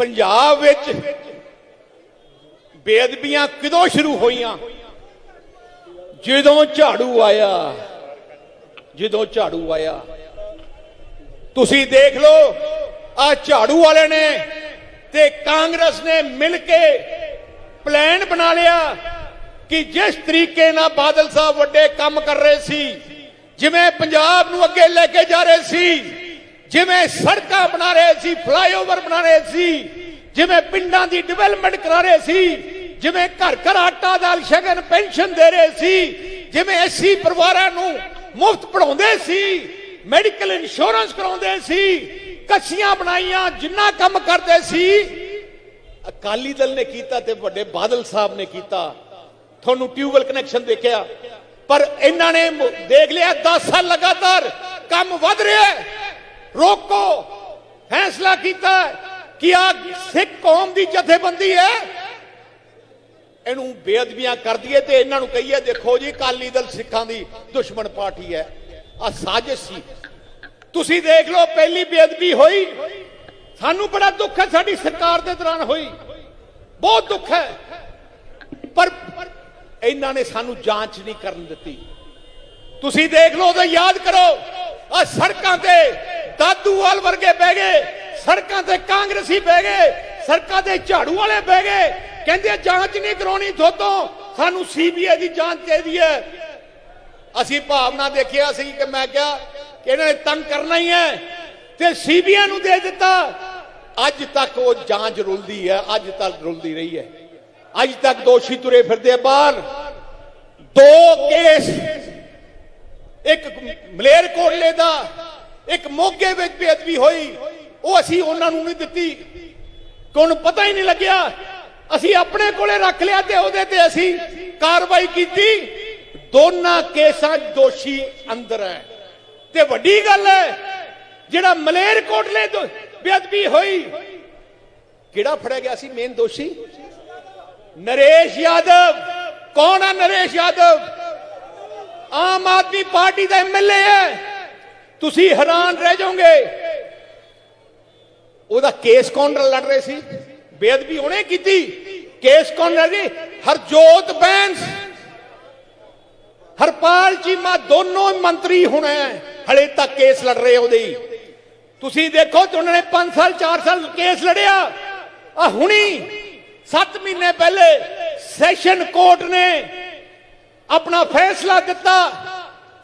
ਪੰਜਾਬ ਵਿੱਚ ਬੇਅਦਬੀਆਂ ਕਿਦੋਂ ਸ਼ੁਰੂ ਹੋਈਆਂ? ਜਦੋਂ ਝਾੜੂ ਆਇਆ, ਜਦੋਂ ਝਾੜੂ ਆਇਆ। ਤੁਸੀਂ ਦੇਖ ਲਓ, ਆ ਝਾੜੂ ਵਾਲੇ ਨੇ ਤੇ ਕਾਂਗਰਸ ਨੇ ਮਿਲ ਕੇ ਪਲਾਨ ਬਣਾ ਲਿਆ ਕਿ ਜਿਸ ਤਰੀਕੇ ਨਾਲ ਬਾਦਲ ਸਾਹਿਬ ਵੱਡੇ ਕੰਮ ਕਰ ਰਹੇ ਸੀ, ਜਿਵੇਂ ਪੰਜਾਬ ਨੂੰ ਅੱਗੇ ਲੈ ਕੇ ਜਾ ਰਹੇ ਸੀ ਜਿਵੇਂ ਸੜਕਾਂ ਬਣਾ ਰਹੇ ਸੀ ਫਲਾਈਓਵਰ ਬਣਾ ਰਹੇ ਸੀ, ਜਿਵੇਂ ਪਿੰਡਾਂ ਦੀ ਡਿਵੈਲਪਮੈਂਟ ਕਰਾ ਰਹੇ ਸੀ, ਜਿਵੇਂ ਘਰ ਘਰ ਆਟਾ ਦਾਲ ਸ਼ਗਨ ਪੈਨਸ਼ਨ ਦੇ ਰਹੇ ਸੀ, ਜਿਵੇਂ ਐਸੀ ਪਰਿਵਾਰਾਂ ਨੂੰ ਮੁਫਤ ਪੜਾਉਂਦੇ ਸੀ ਮੈਡੀਕਲ ਇੰਸ਼ੋਰੈਂਸ ਕਰਾਉਂਦੇ ਸੀ, ਕੱਸੀਆਂ ਬਣਾਈਆਂ, ਜਿੰਨਾ ਕੰਮ ਕਰਦੇ ਸੀ। ਅਕਾਲੀ ਦਲ ਨੇ ਕੀਤਾ ਤੇ ਵੱਡੇ ਬਾਦਲ ਸਾਹਿਬ ਨੇ ਕੀਤਾ। ਤੁਹਾਨੂੰ ਟਿਊਬਲ ਕਨੈਕਸ਼ਨ ਦੇਖਿਆ। ਪਰ ਇਹਨਾਂ ਨੇ ਦੇਖ ਲਿਆ 10 ਸਾਲ ਲਗਾਤਾਰ ਕੰਮ ਵਧ ਰਿਹਾ ਹੈ। ਰੋਕੋ। ਫੈਸਲਾ ਕੀਤਾ ਕਿ ਆ ਸਿੱਖ ਕੌਮ ਦੀ ਜਥੇਬੰਦੀ ਹੈ। ਇਹਨੂੰ ਬੇਅਦਬੀਆਂ ਕਰ ਦਈਏ ਤੇ ਇਹਨਾਂ ਨੂੰ ਕਹੀਏ, ਦੇਖੋ ਜੀ, ਅਕਾਲੀ ਦਲ ਸਿੱਖਾਂ ਦੀ ਦੁਸ਼ਮਣ ਪਾਰਟੀ ਹੈ। ਆ ਸਾਜ਼ਿਸ਼ ਸੀ। ਤੁਸੀਂ ਦੇਖ ਲਓ, ਪਹਿਲੀ ਬੇਅਦਬੀ ਹੋਈ। ਸਾਨੂੰ ਬੜਾ ਦੁੱਖ ਹੈ, ਸਾਡੀ ਸਰਕਾਰ ਦੇ ਦੌਰਾਨ ਹੋਈ। ਬਹੁਤ ਦੁੱਖ ਹੈ। ਪਰ ਇਹਨਾਂ ਨੇ ਸਾਨੂੰ ਜਾਂਚ ਨਹੀਂ ਕਰਨ ਦਿੱਤੀ। ਤੁਸੀਂ ਦੇਖ ਲਓ ਤੇ ਯਾਦ ਕਰੋ। ਆ ਸੜਕਾਂ ਤੇ ਦਾਦੂਵਾਲ ਵਰਗੇ ਬਹਿ ਗਏ, ਸੜਕਾਂ ਤੇ ਕਾਂਗਰਸੀ ਬਹਿ ਗਏ, ਸੜਕਾਂ ਤੇ ਝਾੜੂ ਵਾਲੇ ਬਹਿ ਗਏ। ਕਹਿੰਦੇ ਜਾਂਚ ਨਹੀਂ ਕਰਾਉਣੀ ਥੋਤੋਂ, ਸਾਨੂੰ ਸੀਬੀਆਈ ਦੀ ਜਾਂਚ ਚਾਹੀਦੀ ਹੈ। ਅਸੀਂ ਭਾਵਨਾ ਦੇਖਿਆ ਸੀ ਕਿ ਮੈਂ ਕਿਹਾ ਕਿ ਇਹਨਾਂ ਨੇ ਤੰਗ ਕਰਨਾ ਹੀ ਹੈ ਤੇ ਸੀਬੀਆਈ ਨੂੰ ਦੇ ਦਿੱਤਾ। ਅੱਜ ਤੱਕ ਉਹ ਜਾਂਚ ਰੁਲਦੀ ਹੈ, ਅੱਜ ਤੱਕ ਰੁਲਦੀ ਰਹੀ ਹੈ। ਅੱਜ ਤੱਕ ਦੋਸ਼ੀ ਤੁਰੇ ਫਿਰਦੇ ਬਾਹਰ। ਦੋ ਕੇਸ, ਇੱਕ ਮਲੇਰ ਕੋਟਲੇ ਦਾ ਇੱਕ ਮੋਗੇ ਵਿੱਚ ਬੇਅਦਬੀ ਹੋਈ, ਉਹ ਅਸੀਂ ਉਹਨਾਂ ਨੂੰ ਨਹੀਂ ਦਿੱਤੀ। ਕਿ ਪਤਾ ਹੀ ਨਹੀਂ ਲੱਗਿਆ। ਅਸੀਂ ਆਪਣੇ ਕੋਲੇ ਰੱਖ ਲਿਆ ਤੇ ਉਹਦੇ ਤੇ ਅਸੀਂ ਕਾਰਵਾਈ ਕੀਤੀ। ਦੋਨਾਂ ਕੇਸਾਂ ਦੋਸ਼ੀ ਅੰਦਰ ਹੈ। ਤੇ ਵੱਡੀ ਗੱਲ ਹੈ, ਜਿਹੜਾ ਮਲੇਰ ਕੋਟਲੇ ਤੋਂ ਬੇਅਦਬੀ ਹੋਈ, ਕਿਹੜਾ ਫੜਿਆ ਗਿਆ ਸੀ ਮੇਨ ਦੋਸ਼ੀ? ਨਰੇਸ਼ ਯਾਦਵ। ਕੌਣ ਹੈ ਨਰੇਸ਼ ਯਾਦਵ? ਆਮ ਆਦਮੀ ਪਾਰਟੀ ਦਾ ਐਮਐਲਏ ਹੈ। ਤੁਸੀਂ ਹੈਰਾਨ ਰਹਿ ਜਾਓਗੇ। ਉਹਦਾ ਕੇਸ ਕੌਣ ਲੜ ਰਹੇ ਸੀ? ਬੇਅਦਬੀ ਉਹਨੇ ਕੀਤੀ। ਕੇਸ ਕੌਣ ਲੜ ਰਹੀ? ਹਰਜੋਤ ਬੈਂਸ। ਹਰਪਾਲ ਚੀਮਾ ਦੋਨੋਂ ਮੰਤਰੀ ਹੁਣ ਹਲੇ ਤੱਕ ਕੇਸ ਲੜ ਰਹੇ ਉਹਦੇ ਤੁਸੀਂ ਦੇਖੋ ਉਹਨਾਂ ਨੇ 5 ਸਾਲ 4 ਸਾਲ ਕੇਸ ਲੜਿਆ। ਆ ਹੁਣੀ 7 ਮਹੀਨੇ ਪਹਿਲੇ ਸੈਸ਼ਨ ਕੋਰਟ ਨੇ ਆਪਣਾ ਫੈਸਲਾ ਦਿੱਤਾ।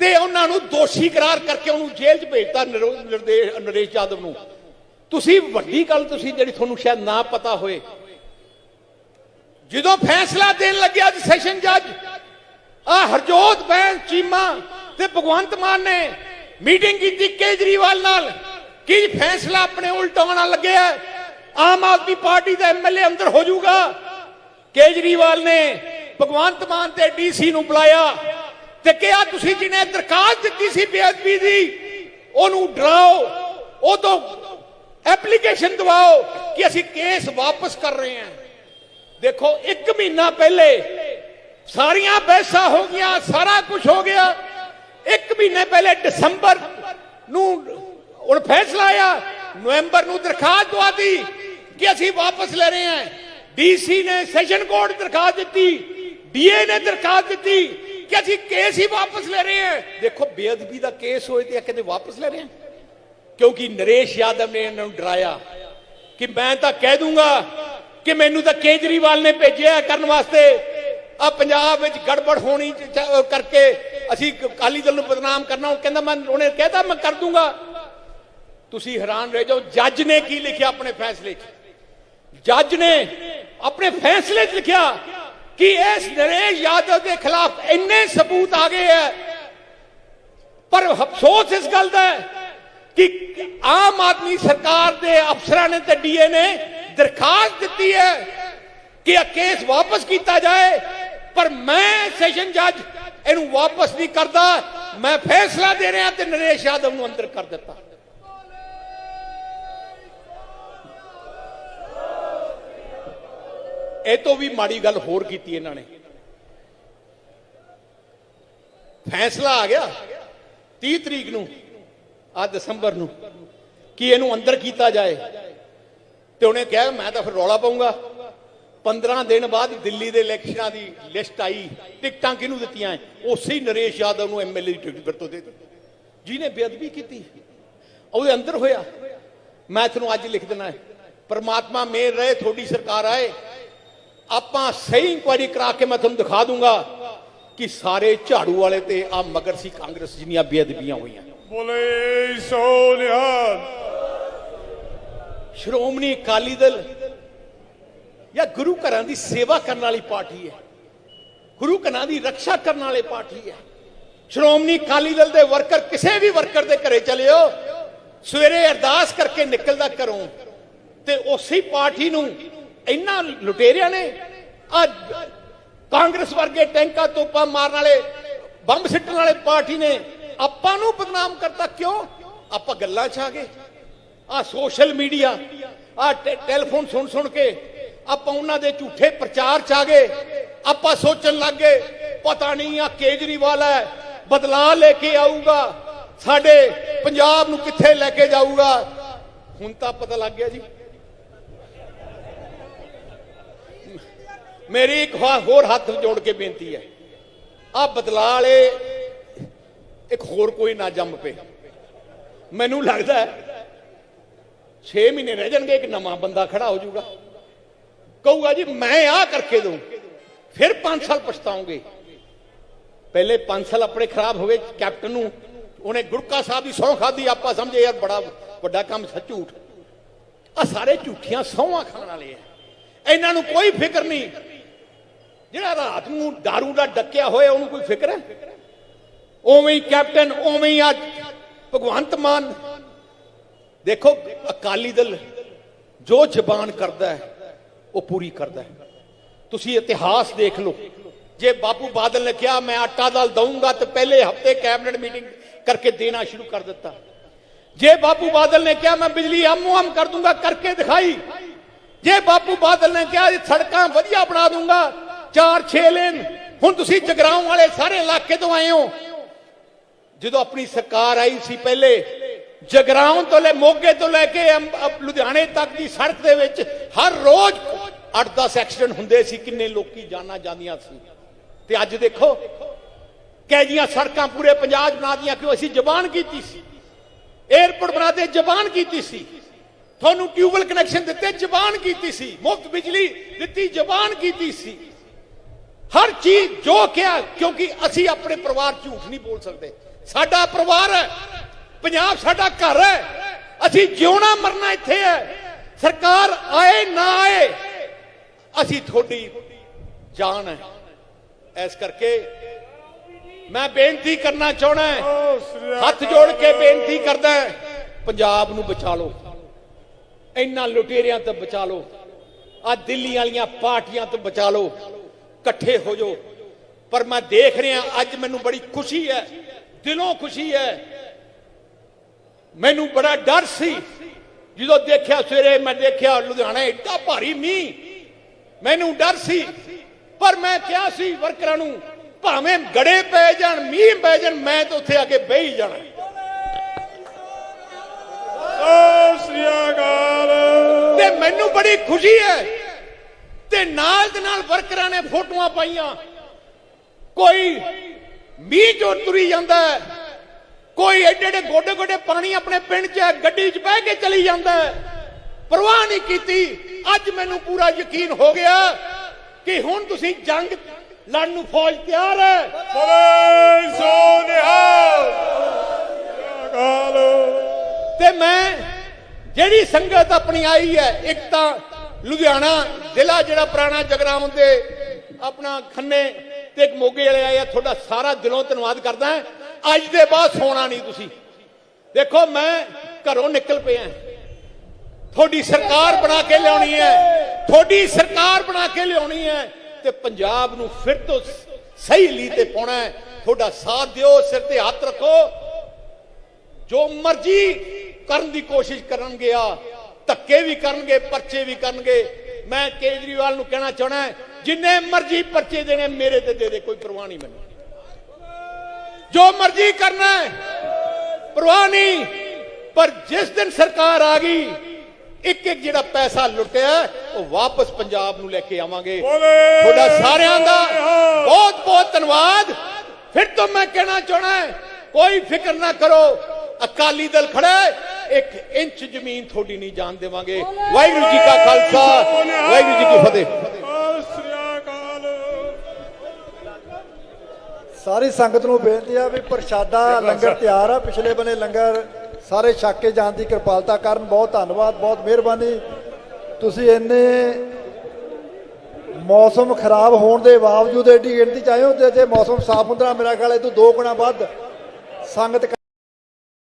ਤੇ ਉਹਨਾਂ ਨੂੰ ਦੋਸ਼ੀ ਕਰਾਰ ਕਰਕੇ ਉਹਨੂੰ ਜੇਲ੍ਹ 'ਚ ਭੇਜਤਾ ਨਿਰਦੇਸ਼, ਨਰੇਸ਼ ਯਾਦਵ ਨੂੰ। ਤੁਸੀਂ ਵੱਡੀ ਗੱਲ ਤੁਸੀਂ ਜਿਹੜੀ ਤੁਹਾਨੂੰ ਸ਼ਾਇਦ ਨਾ ਪਤਾ ਹੋਏ। ਜਦੋਂ ਫੈਸਲਾ ਦੇਣ ਲੱਗਿਆ ਸੈਸ਼ਨ ਜੱਜ ਆ ਹਰਜੋਤ ਬੈਂਸ ਚੀਮਾ ਤੇ ਭਗਵੰਤ ਮਾਨ ਨੇ ਮੀਟਿੰਗ ਕੀਤੀ ਕੇਜਰੀਵਾਲ ਨਾਲ। ਕੀ ਫੈਸਲਾ ਆਪਣੇ ਉਲਟਾਉਣਾ ਲੱਗਿਆ? ਆਮ ਆਦਮੀ ਪਾਰਟੀ ਦਾ ਐਮਐਲਏ ਅੰਦਰ ਹੋ ਜਾਊਗਾ। ਕੇਜਰੀਵਾਲ ਨੇ ਭਗਵੰਤ ਮਾਨ ਤੇ ਡੀਸੀ ਨੂੰ ਬੁਲਾਇਆ। ਤੇ ਕਿਹਾ, ਤੁਸੀਂ ਜਿਹਨੇ ਦਰਖਾਸਤ ਦਿੱਤੀ ਸੀ ਬੇਅਦਬੀ ਦੀ, ਉਹਨੂੰ ਡਰਾਓ ਉਹ ਤੋਂ ਐਪਲੀਕੇਸ਼ਨ ਦਵਾਓ ਕਿ ਅਸੀਂ ਕੇਸ ਵਾਪਸ ਕਰ ਰਹੇ ਹਾਂ। ਦੇਖੋ 1 ਮਹੀਨਾ ਪਹਿਲੇ ਸਾਰੀਆਂ ਬਹਿਸਾਂ ਹੋ ਗਈਆਂ, ਸਾਰਾ ਕੁਝ ਹੋ ਗਿਆ। 1 ਮਹੀਨੇ ਪਹਿਲੇ ਦਸੰਬਰ ਨੂੰ ਹੁਣ ਫੈਸਲਾ ਆਇਆ, ਨਵੰਬਰ ਨੂੰ ਦਰਖਾਸਤ ਦਵਾਤੀ ਕਿ ਅਸੀਂ ਵਾਪਸ ਲੈ ਰਹੇ ਹਾਂ। ਡੀਸੀ ਨੇ ਸੈਸ਼ਨ ਕੋਰਟ ਦਰਖਾਸਤ ਦਿੱਤੀ, ਡੀਏ ਨੇ ਦਰਖਾਸਤ ਦਿੱਤੀ ਕਿ ਅਸੀਂ ਕੇਸ ਹੀ ਵਾਪਸ ਲੈ ਰਹੇ ਹਾਂ? ਦੇਖੋ, ਬੇਅਦਬੀ ਦਾ ਕੇਸ ਹੋਏ ਤੇ ਕਹਿੰਦੇ ਵਾਪਸ ਲੈ ਰਹੇ ਹਾਂ? ਕਿਉਂਕਿ ਨਰੇਸ਼ ਯਾਦਵ ਨੇ ਇਹਨਾਂ ਨੂੰ ਡਰਾਇਆ ਕਿ ਮੈਂ ਤਾਂ ਕਹਿ ਦੂੰਗਾ ਕਿ ਮੈਨੂੰ ਤਾਂ ਕੇਜਰੀਵਾਲ ਨੇ ਭੇਜਿਆ ਕਰਨ ਵਾਸਤੇ। ਆ ਪੰਜਾਬ ਵਿੱਚ ਗੜਬੜ ਹੋਣੀ ਕਰਕੇ ਅਸੀਂ ਅਕਾਲੀ ਦਲ ਨੂੰ ਬਦਨਾਮ ਕਰਨਾ, ਉਹ ਕਹਿੰਦਾ ਮੈਂ ਉਹਨੇ ਕਹਿਤਾ, ਮੈਂ ਕਰ ਦੂੰਗਾ। ਤੁਸੀਂ ਹੈਰਾਨ ਰਹਿ ਜਾਓ, ਜੱਜ ਨੇ ਕੀ ਲਿਖਿਆ ਆਪਣੇ ਫੈਸਲੇ 'ਚ? ਜੱਜ ਨੇ ਆਪਣੇ ਫੈਸਲੇ 'ਚ ਲਿਖਿਆ ਕਿ ਇਸ ਨਰੇਸ਼ ਯਾਦਵ ਦੇ ਖਿਲਾਫ ਇੰਨੇ ਸਬੂਤ ਆ ਗਏ ਹੈ। ਪਰ ਅਫਸੋਸ ਇਸ ਗੱਲ ਦਾ ਹੈ ਕਿ ਆਮ ਆਦਮੀ ਸਰਕਾਰ ਦੇ ਅਫਸਰਾਂ ਨੇ ਤੇ ਡੀਏ ਨੇ ਦਰਖਾਸਤ ਦਿੱਤੀ ਹੈ ਕਿ ਇਹ ਕੇਸ ਵਾਪਸ ਕੀਤਾ ਜਾਏ, ਪਰ ਮੈਂ ਸੈਸ਼ਨ ਜੱਜ ਇਹਨੂੰ ਵਾਪਸ ਨਹੀਂ ਕਰਦਾ। ਮੈਂ ਫੈਸਲਾ ਦੇ ਰਿਹਾ ਤੇ ਨਰੇਸ਼ ਯਾਦਵ ਨੂੰ ਅੰਦਰ ਕਰ ਦਿੱਤਾ। ਇਹ ਤੋਂ ਵੀ ਮਾੜੀ ਗੱਲ ਹੋਰ ਕੀਤੀ ਇਹਨਾਂ ਨੇ। ਫੈਸਲਾ ਆ ਗਿਆ 30 ਤਰੀਕ ਨੂੰ, ਆ ਦਸੰਬਰ ਨੂੰ, ਕਿ ਇਹਨੂੰ ਅੰਦਰ ਕੀਤਾ ਜਾਏ। ਤੇ ਉਹਨੇ ਕਿਹਾ, ਮੈਂ ਤਾਂ ਫਿਰ ਰੌਲਾ ਪਾਉਂਗਾ 15 ਦਿਨ ਬਾਅਦ ਦਿੱਲੀ ਦੇ ਇਲੈਕਸ਼ਨਾਂ ਦੀ ਲਿਸਟ ਆਈ, ਟਿਕਟਾਂ ਕਿਹਨੂੰ ਦਿੱਤੀਆਂ ਉਸੇ ਹੀ ਨਰੇਸ਼ ਯਾਦਵ ਨੂੰ ਐਮਐਲਏ ਦੀ ਟਿਕਟ ਫਿਰ ਤੋਂ ਦੇ ਦਿੱਤੀ। ਜਿਹਨੇ ਬੇਅਦਬੀ ਕੀਤੀ, ਉਹਦੇ ਅੰਦਰ ਹੋਇਆ। ਮੈਂ ਤੁਹਾਨੂੰ ਅੱਜ ਲਿਖ ਦੇਣਾ ਹੈ ਪਰਮਾਤਮਾ ਮੇਰ ਰਹੇ, ਤੁਹਾਡੀ ਸਰਕਾਰ ਆਏ ਆਪਾਂ ਸਹੀ ਇਨਕੁਆਇਰੀ ਕਰਾ ਕੇ ਮੈਂ ਤੁਹਾਨੂੰ ਦਿਖਾ ਦੂੰਗਾ ਕਿ ਸਾਰੇ ਝਾੜੂ ਵਾਲੇ ਤੇ ਆ ਮਗਰ ਸੀ ਕਾਂਗਰਸ ਜਿੰਨੀਆਂ ਬੇਅਦਬੀਆਂ ਹੋਈਆਂ। ਬੋਲੇ ਸੋ ਨਿਹਾਲ ਸ਼੍ਰੋਮਣੀ ਅਕਾਲੀ ਦਲ ਜਾਂ ਗੁਰੂ ਘਰਾਂ ਦੀ ਸੇਵਾ ਕਰਨ ਵਾਲੀ ਪਾਰਟੀ ਹੈ। ਗੁਰੂ ਘਰਾਂ ਦੀ ਰੱਖਿਆ ਕਰਨ ਵਾਲੀ ਪਾਰਟੀ ਹੈ। ਸ਼੍ਰੋਮਣੀ ਅਕਾਲੀ ਦਲ ਦੇ ਵਰਕਰ ਕਿਸੇ ਵੀ ਵਰਕਰ ਦੇ ਘਰੇ ਚਲਿਓ ਸਵੇਰੇ ਅਰਦਾਸ ਕਰਕੇ ਨਿਕਲਦਾ ਘਰੋਂ ਤੇ ਉਸੇ ਪਾਰਟੀ ਨੂੰ ਇੰਨਾ ਲੁਟੇਰਿਆਂ ਨੇ, ਅੱਜ ਕਾਂਗਰਸ ਵਰਗੇ ਟੈਂਕਾਂ ਤੋਪਾਂ ਮਾਰਨ ਵਾਲੇ, ਬੰਬ ਸਿੱਟਣ ਵਾਲੇ ਪਾਰਟੀ ਨੇ ਆਪਾਂ ਨੂੰ ਬਦਨਾਮ ਕਰਤਾ। ਕਿਉਂ? ਆਪਾਂ ਗੱਲਾਂ 'ਚ ਆ ਗਏ। ਆ ਸੋਸ਼ਲ ਮੀਡੀਆ ਆ ਟੈਲੀਫੋਨ ਸੁਣ ਸੁਣ ਕੇ ਆਪਾਂ ਉਹਨਾਂ ਦੇ ਝੂਠੇ ਪ੍ਰਚਾਰ ਚ ਆ ਗਏ। ਆਪਾਂ ਸੋਚਣ ਲੱਗ ਗਏ, ਪਤਾ ਨਹੀਂ ਆ ਕੇਜਰੀਵਾਲ ਹੈ ਬਦਲਾ ਲੈ ਕੇ ਆਊਗਾ, ਸਾਡੇ ਪੰਜਾਬ ਨੂੰ ਕਿੱਥੇ ਲੈ ਕੇ ਜਾਊਗਾ। ਹੁਣ ਤਾਂ ਪਤਾ ਲੱਗ ਗਿਆ ਜੀ। ਮੇਰੀ ਇੱਕ ਹੋਰ ਹੱਥ ਜੋੜ ਕੇ ਬੇਨਤੀ ਹੈ। ਆ ਬਦਲਾ ਵਾਲੇ ਇੱਕ ਹੋਰ ਕੋਈ ਨਾ ਜੰਮ ਪਏ। ਮੈਨੂੰ ਲੱਗਦਾ ਹੈ 6 ਮਹੀਨੇ ਰਹਿ ਜਾਣਗੇ, ਇੱਕ ਨਵਾਂ ਬੰਦਾ ਖੜਾ ਹੋ ਜਾਊਗਾ। ਕਹੂਗਾ ਜੀ, ਮੈਂ ਆ ਕਰਕੇ ਦੂੰ ਫਿਰ 5 ਸਾਲ ਪਛਤਾਉਂਗੇ। ਪਹਿਲੇ 5 ਸਾਲ ਆਪਣੇ ਖਰਾਬ ਹੋ ਗਏ ਕੈਪਟਨ ਨੂੰ, ਉਹਨੇ ਗੁਰਕਾ ਸਾਹਿਬ ਦੀ ਸਹੁੰ ਖਾਦੀ ਆਪਾਂ ਸਮਝੇ, ਯਾਰ ਬੜਾ ਵੱਡਾ ਕੰਮ ਝੂਠ। ਆ ਸਾਰੇ ਝੂਠੀਆਂ ਸਹੁੰਆਂ ਖਾਣ ਵਾਲੇ ਆ। ਇਹਨਾਂ ਨੂੰ ਕੋਈ ਫਿਕਰ ਨਹੀਂ। ਜਿਹੜਾ ਰਾਤ ਨੂੰ दारू ਦਾ ਡੱਕਿਆ ਹੋਇਆ, ਉਹਨੂੰ ਕੋਈ ਫਿਕਰ ਹੈ? ਉਵੇਂ ਹੀ ਕੈਪਟਨ, ਉਵੇਂ ਹੀ ਅੱਜ ਭਗਵੰਤ ਮਾਨ। ਦੇਖੋ, ਅਕਾਲੀ ਦਲ ਜੋ ਜ਼ਬਾਨ ਕਰਦਾ ਹੈ, ਉਹ ਪੂਰੀ ਕਰਦਾ ਹੈ। ਤੁਸੀਂ ਇਤਿਹਾਸ ਦੇਖ ਲਓ। ਜੇ ਬਾਪੂ ਬਾਦਲ ਨੇ ਕਿਹਾ, ਮੈਂ ਆਟਾ ਦਲ ਦਊਂਗਾ ਤੇ ਪਹਿਲੇ ਹਫ਼ਤੇ ਕੈਬਨਿਟ ਮੀਟਿੰਗ ਕਰਕੇ ਦੇਣਾ ਸ਼ੁਰੂ ਕਰ ਦਿੱਤਾ। ਜੇ ਬਾਪੂ ਬਾਦਲ ਨੇ ਕਿਹਾ, ਮੈਂ ਬਿਜਲੀ ਆਮੋ ਆਮ ਕਰ ਦੂੰਗਾ, ਕਰਕੇ ਦਿਖਾਈ। ਜੇ ਬਾਪੂ ਬਾਦਲ ਨੇ ਕਿਹਾ ਸੜਕਾਂ ਵਧੀਆ ਬਣਾ ਦੂੰਗਾ ਚਾਰ 6 ਲੇਨ। ਹੁਣ ਤੁਸੀਂ ਜਗਰਾਉਂ ਵਾਲੇ ਸਾਰੇ ਇਲਾਕੇ ਤੋਂ ਆਏ ਹੋ। ਜਦੋਂ ਆਪਣੀ ਸਰਕਾਰ ਆਈ ਸੀ ਪਹਿਲੇ, ਜਗਰਾਉਂ ਤੋਂ ਲੈ ਮੋਗੇ ਤੋਂ ਲੈ ਕੇ ਲੁਧਿਆਣੇ ਤੱਕ ਦੀ ਸੜਕ ਦੇ ਵਿੱਚ ਹਰ ਰੋਜ਼ 8-10 ਐਕਸੀਡੈਂਟ ਹੁੰਦੇ ਸੀ, ਕਿੰਨੇ ਲੋਕੀ ਜਾਨਾਂ ਜਾਂਦੀਆਂ ਸੀ। ਤੇ ਅੱਜ ਦੇਖੋ ਕੈਜੀਆਂ ਸੜਕਾਂ ਪੂਰੇ ਪੰਜਾਬ 'ਚ ਬਣਾ ਦੀਆਂ ਕਿਉਂ ਅਸੀਂ ਜ਼ਬਾਨ ਕੀਤੀ ਸੀ। 에ਅਰਪੋਰਟ ਬਣਾਤੇ ਜ਼ਬਾਨ ਕੀਤੀ ਸੀ। ਤੁਹਾਨੂੰ ਟਿਊਬਲ ਕਨੈਕਸ਼ਨ ਦਿੱਤੇ, ਜ਼ਬਾਨ ਕੀਤੀ ਸੀ। ਮੁਫਤ ਬਿਜਲੀ ਦਿੱਤੀ, ਜ਼ਬਾਨ ਕੀਤੀ ਸੀ। ਹਰ ਚੀਜ਼ ਜੋ ਕਿਹਾ, ਕਿਉਂਕਿ ਅਸੀਂ ਆਪਣੇ ਪਰਿਵਾਰ ਝੂਠ ਨਹੀਂ ਬੋਲ ਸਕਦੇ। ਸਾਡਾ ਪਰਿਵਾਰ ਹੈ, ਪੰਜਾਬ ਸਾਡਾ ਘਰ ਹੈ, ਅਸੀਂ ਜਿਉਣਾ ਮਰਨਾ ਇੱਥੇ ਹੈ। ਸਰਕਾਰ ਆਏ, ਨਾ ਆਏ, ਅਸੀਂ ਤੁਹਾਡੀ ਜਾਨ ਹੈ। ਇਸ ਕਰਕੇ ਮੈਂ ਬੇਨਤੀ ਕਰਨਾ ਚਾਹਣਾ ਹੱਥ ਜੋੜ ਕੇ ਬੇਨਤੀ ਕਰਦਾ ਪੰਜਾਬ ਨੂੰ ਬਚਾ ਲਓ। ਇਹਨਾਂ ਲੁਟੇਰਿਆਂ ਤੋਂ ਬਚਾ ਲਓ। ਆ ਦਿੱਲੀ ਵਾਲੀਆਂ ਪਾਰਟੀਆਂ ਤੋਂ ਬਚਾ ਲਓ। ਇਕੱਠੇ ਹੋ ਜਾਓ। ਪਰ ਮੈਂ ਦੇਖ ਰਿਹਾ ਅੱਜ ਮੈਨੂੰ ਬੜੀ ਖੁਸ਼ੀ ਹੈ ਦਿਲੋਂ ਖੁਸ਼ੀ ਹੈ। ਮੈਨੂੰ ਬੜਾ ਡਰ ਸੀ। ਜਦੋਂ ਦੇਖਿਆ ਸਵੇਰੇ ਮੈਂ ਦੇਖਿਆ ਲੁਧਿਆਣਾ ਏਡਾ ਭਾਰੀ ਮੀਂਹ। ਮੈਨੂੰ ਡਰ ਸੀ। ਪਰ ਮੈਂ ਕਿਹਾ ਸੀ ਵਰਕਰਾਂ ਨੂੰ ਭਾਵੇਂ ਗੜੇ ਪੈ ਜਾਣ ਮੀਂਹ ਪੈ ਜਾਣ ਮੈਂ ਤਾਂ ਉੱਥੇ ਆ ਕੇ ਬਹਿ ਹੀ ਜਾਣਾ। ਸਤਿ ਸ੍ਰੀ ਅਕਾਲ। ਤੇ ਮੈਨੂੰ ਬੜੀ ਖੁਸ਼ੀ ਹੈ ਤੇ ਨਾਲ ਦੇ ਨਾਲ ਵਰਕਰਾਂ ਨੇ ਫੋਟੋਆਂ ਪਾਈਆਂ। ਕੋਈ ਮੀਂਹ ਚੋਂ ਤੁਰੀ ਜਾਂਦਾ ਕੋਈ ਐਡੇ ਐਡੇ ਗੋਡੇ ਗੋਡੇ ਪਾਣੀ ਆਪਣੇ ਪਿੰਡ 'ਚ ਗੱਡੀ 'ਚ ਬਹਿ ਕੇ ਚਲੀ ਜਾਂਦਾ। ਪਰਵਾਹ ਨਹੀਂ ਕੀਤੀ। ਅੱਜ ਮੈਨੂੰ ਪੂਰਾ ਯਕੀਨ ਹੋ ਗਿਆ ਕਿ ਹੁਣ ਤੁਸੀਂ ਜੰਗ ਲੜਨ ਨੂੰ ਫੌਜ ਤਿਆਰ ਹੈ। ਬੋਲੇ ਸੋ ਨਿਹਾਲ ਅਕਾਲ ਤੇ ਮੈਂ ਜਿਹੜੀ ਸੰਗਤ ਆਪਣੀ ਆਈ ਹੈ ਇੱਕ ਤਾਂ ਲੁਧਿਆਣਾ ਜ਼ਿਲ੍ਹਾ ਜਿਹੜਾ ਪੁਰਾਣਾ ਜਗਰਾਉਂ ਦੇ ਆਪਣਾ ਖੰਨੇ ਤੇ ਇੱਕ ਮੋਗੇ ਵਾਲੇ ਆਏ ਤੁਹਾਡਾ ਸਾਰਾ ਦਿਲੋਂ ਧੰਨਵਾਦ ਕਰਦਾ ਅੱਜ ਦੇ ਬਾਅਦ ਸੋਣਾ ਨਹੀਂ ਤੁਸੀਂ। ਦੇਖੋ, ਮੈਂ ਘਰੋਂ ਨਿਕਲ ਪਿਆ ਤੁਹਾਡੀ ਸਰਕਾਰ ਬਣਾ ਕੇ ਲਿਆਉਣੀ ਹੈ। ਤੁਹਾਡੀ ਸਰਕਾਰ ਬਣਾ ਕੇ ਲਿਆਉਣੀ ਹੈ ਤੇ ਪੰਜਾਬ ਨੂੰ ਫਿਰ ਤੋਂ ਸਹੀ ਲੀ ਤੇ ਪਾਉਣਾ ਹੈ। ਤੁਹਾਡਾ ਸਾਥ ਦਿਓ, ਸਿਰ ਤੇ ਹੱਥ ਰੱਖੋ। ਜੋ ਮਰਜ਼ੀ ਕਰਨ ਦੀ ਕੋਸ਼ਿਸ਼ ਕਰਨਗੇ ਆ ਧੱਕੇ ਵੀ ਕਰਨਗੇ ਪਰਚੇ ਵੀ ਕਰਨਗੇ। ਮੈਂ ਕੇਜਰੀਵਾਲ ਨੂੰ ਕਹਿਣਾ ਚਾਹਣਾ ਜਿੰਨੇ ਮਰਜ਼ੀ ਪਰਚੇ ਦੇਣੇ ਮੇਰੇ ਤੇ ਦੇ ਦੇ ਕੋਈ ਪਰਵਾਹ ਨਹੀਂ ਮੈਨੂੰ। ਜੋ ਮਰਜ਼ੀ ਕਰਨਾ ਪਰਵਾਹ ਨਹੀਂ। ਪਰ ਜਿਸ ਦਿਨ ਸਰਕਾਰ ਆ ਗਈ ਇੱਕ ਇੱਕ ਜਿਹੜਾ ਪੈਸਾ ਲੁੱਟਿਆ ਉਹ ਵਾਪਸ ਪੰਜਾਬ ਨੂੰ ਲੈ ਕੇ ਆਵਾਂਗੇ। ਤੁਹਾਡਾ ਸਾਰਿਆਂ ਦਾ। ਬਹੁਤ ਬਹੁਤ ਧੰਨਵਾਦ। ਫਿਰ ਤੋਂ ਮੈਂ ਕਹਿਣਾ ਚਾਹਣਾ ਕੋਈ ਫਿਕਰ ਨਾ ਕਰੋ ਅਕਾਲੀ ਦਲ ਖੜਾ ਹੈ ਇੱਕ ਇੰਚ ਜ਼ਮੀਨ ਤੁਹਾਡੀ ਨਹੀਂ ਜਾਣ ਦੇਵਾਂਗੇ। ਵਾਹਿਗੁਰੂ ਜੀ ਕਾ ਖਾਲਸਾ ਵਾਹਿਗੁਰੂ ਜੀ ਕੀ ਫਤਿਹ। ਸਤਿ ਸ੍ਰੀ ਸੰਗਤ ਨੂੰ ਬੇਨਤੀ ਆ ਵੀ ਪ੍ਰਸ਼ਾਦਾ ਲੰਗਰ ਤਿਆਰ ਆ ਪਿਛਲੇ ਬਨੇ ਲੰਗਰ ਸਾਰੇ ਛੱਕ ਕੇ ਜਾਣ ਦੀ ਕਿਰਪਾਲਤਾ ਕਰਨ। ਬਹੁਤ ਧੰਨਵਾਦ ਬਹੁਤ ਮਿਹਰਬਾਨੀ। ਤੁਸੀਂ ਇੰਨੇ ਮੌਸਮ ਖਰਾਬ ਹੋਣ ਦੇ ਬਾਵਜੂਦ ਏਡੀ ਗਿਣਤੀ ਚ ਆਏ ਹੋ ਤੇ ਜੇ ਮੌਸਮ ਸਾਫ਼ ਹੁੰਦਾ ਮੇਰਾ ਖਿਆਲ ਇਹ ਤੋਂ ਦੋ ਗੁਣਾ ਵੱਧ ਸੰਗਤ